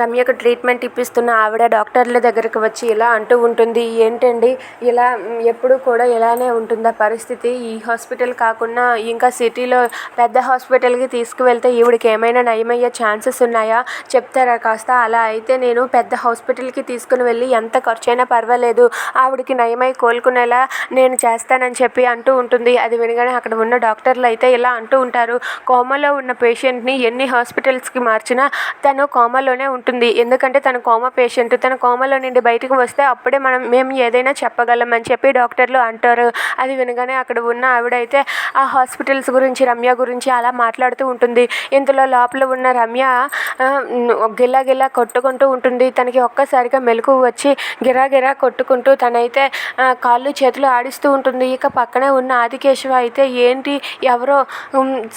రమ్యకు treatment ఇప్పిస్తున్న ఆవిడ డాక్టర్ల దగ్గరకు వచ్చి ఇలా అంటూ ఉంటుంది ఏంటండి? ఇలా ఎప్పుడు కూడా ఇలానే ఉంటుందా పరిస్థితి? ఈ హాస్పిటల్ కాకుండా ఇంకా సిటీలో పెద్ద హాస్పిటల్కి తీసుకువెళ్తే ఈవిడికి ఏమైనా నయమయ్యే ఛాన్సెస్ ఉన్నాయా? చెప్తారా కాస్త? అలా అయితే నేను పెద్ద హాస్పిటల్కి తీసుకుని వెళ్ళి ఎంత ఖర్చైనా పర్వాలేదు. ఆవిడకి నయమై కోలుకునేలా నేను చేస్తానని చెప్పి అంటూ ఉంటుంది. అది వినగానే అక్కడ ఉన్న డాక్టర్లు అయితే ఇలా అంటూ ఉంటారు. కోమలో ఉన్న పేషెంట్ని ఎన్ని హాస్పిటల్స్కి మార్చినా తను కోమలోనే ఉంటుంది ఎందుకంటే తన కోమా పేషెంట్ తన కోమాలో నుండి బయటకు వస్తే అప్పుడే మనం మేము ఏదైనా చెప్పగలం అని చెప్పి డాక్టర్లు అంటారు. అది వినగానే అక్కడ ఉన్న ఆవిడైతే ఆ హాస్పిటల్స్ గురించి రమ్య గురించి అలా మాట్లాడుతూ ఉంటుంది. ఇంతలో లోపల ఉన్న రమ్య గిలా గిలా కొట్టుకుంటూ ఉంటుంది. తనకి ఒక్కసారిగా మెలకు వచ్చి గిరా గిరా కొట్టుకుంటూ తనైతే కాళ్ళు చేతులు ఆడిస్తూ ఉంటుంది. ఇక పక్కనే ఉన్న ఆదికేశవ అయితే ఏంటి ఎవరో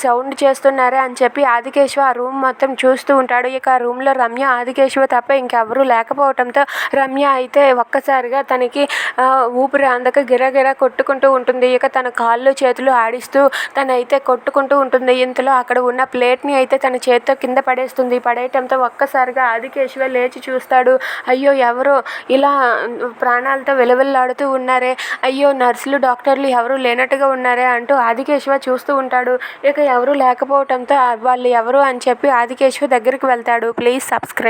సౌండ్ చేస్తున్నారే అని చెప్పి ఆదికేశవ ఆ రూమ్ మొత్తం చూస్తూ ఉంటాడు. ఇక ఆ రూమ్లో రమ్య ఆదికేశవ తప్ప ఇంకెవరూ లేకపోవడంతో రమ్య అయితే ఒక్కసారిగా తనకి ఊపిరి అందక గిరగిరా కొట్టుకుంటూ ఉంటుంది. ఇక తన కాళ్ళు చేతులు ఆడిస్తూ తనైతే కొట్టుకుంటూ ఉంటుంది. ఇంతలో అక్కడ ఉన్న ప్లేట్ని అయితే తన చేత్తో కింద పడేస్తుంది. పడేయటంతో ఒక్కసారిగా ఆదికేశవ లేచి చూస్తాడు. అయ్యో ఎవరో? ఇలా ప్రాణాలతో విలవిల్లాడుతూ ఉన్నారే. అయ్యో నర్సులు డాక్టర్లు ఎవరు లేనట్టుగా ఉన్నారే అంటూ ఆదికేశవ చూస్తూ ఉంటాడు. ఇక ఎవరు లేకపోవటంతో వాళ్ళు ఎవరు? అని చెప్పి ఆదికేశవ దగ్గరికి వెళ్తాడు. Please subscribe